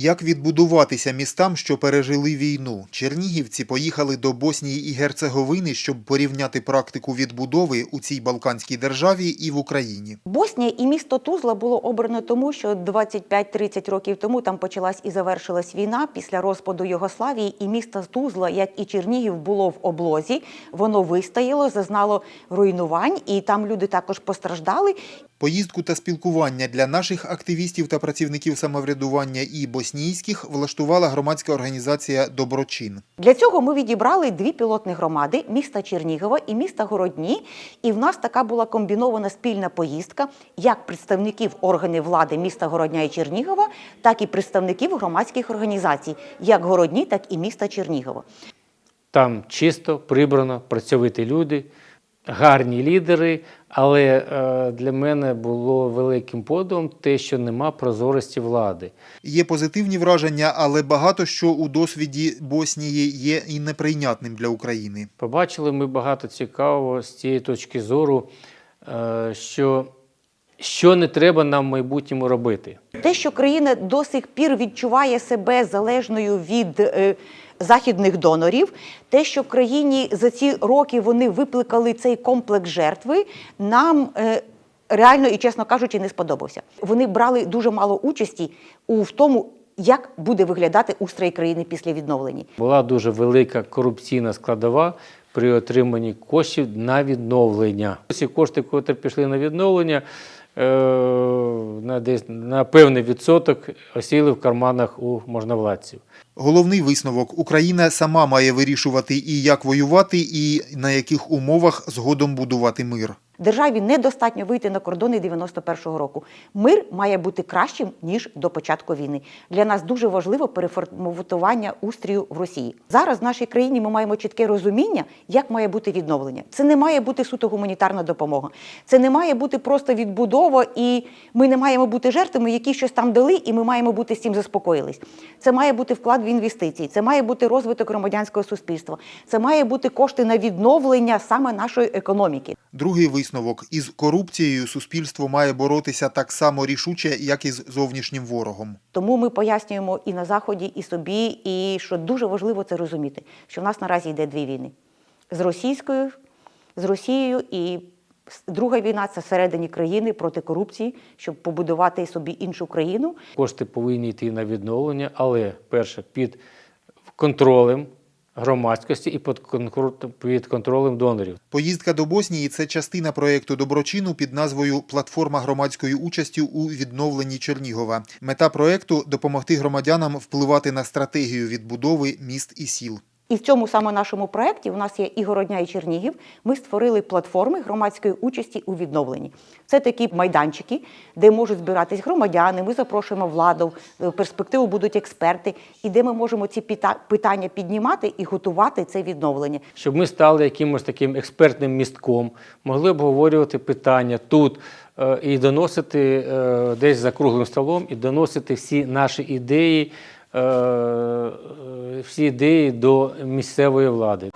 Як відбудуватися містам, що пережили війну? Чернігівці поїхали до Боснії і Герцеговини, щоб порівняти практику відбудови у цій Балканській державі і в Україні. Боснія і місто Тузла було обрано тому, що 25-30 років тому там почалась і завершилась війна після розпаду Югославії, і місто Тузла, як і Чернігів, було в облозі. Воно вистояло, зазнало руйнувань, і там люди також постраждали. Поїздку та спілкування для наших активістів та працівників самоврядування і боснійських влаштувала громадська організація Доброчин. Для цього ми відібрали дві пілотні громади міста Чернігова і міста Городні. І в нас така була комбінована спільна поїздка як представників органів влади міста Городня і Чернігова, так і представників громадських організацій, як Городні, так і міста Чернігова. Там чисто, прибрано, працьовиті люди, гарні лідери. Але е, для мене було великим подивом те, що нема прозорості влади. Є позитивні враження, але багато що у досвіді Боснії є і неприйнятним для України. Побачили ми багато цікавого з цієї точки зору, е, що, що не треба нам в майбутньому робити. Те, що країна до сих пір відчуває себе залежною від е, західних донорів, те, що країні за ці роки вони викликали цей комплекс жертви, нам е, реально і чесно кажучи, не сподобався. Вони брали дуже мало участі у в тому, як буде виглядати устрій країни після відновлення. Була дуже велика корупційна складова при отриманні коштів на відновлення. Ці кошти, які пішли на відновлення, на, десь, на певний відсоток осіли в карманах у можновладців. Головний висновок: Україна сама має вирішувати і як воювати, і на яких умовах згодом будувати мир. Державі недостатньо вийти на кордони 91-го року. Мир має бути кращим ніж до початку війни. Для нас дуже важливо переформатування устрію в Росії. Зараз в нашій країні ми маємо чітке розуміння, як має бути відновлення. Це не має бути суто гуманітарна допомога. Це не має бути просто відбудова, і ми не маємо бути жертвами, які щось там дали, і ми маємо бути з цим заспокоїлись. Це має бути вклад в інвестиції, це має бути розвиток громадянського суспільства, це має бути кошти на відновлення саме нашої економіки. Другий висновок: із корупцією суспільство має боротися так само рішуче, як і з зовнішнім ворогом. Тому ми пояснюємо і на заході, і собі, і що дуже важливо це розуміти, що в нас наразі йде дві війни з російською, з Росією, і друга війна це всередині країни проти корупції, щоб побудувати собі іншу країну. Кошти повинні йти на відновлення, але перше під контролем громадськості і під контролем донорів. Поїздка до Боснії це частина проєкту доброчину під назвою Платформа громадської участі у відновленні Чернігова. Мета проєкту допомогти громадянам впливати на стратегію відбудови міст і сіл. І в цьому саме нашому проєкті у нас є і Городня, і Чернігів. Ми створили платформи громадської участі у відновленні. Це такі майданчики, де можуть збиратись громадяни. Ми запрошуємо владу, в перспективу будуть експерти, і де ми можемо ці пита- питання піднімати і готувати це відновлення. Щоб ми стали якимось таким експертним містком, могли обговорювати питання тут е, і доносити е, десь за круглим столом, і доносити всі наші ідеї, е, е, всі ідеї до місцевої влади.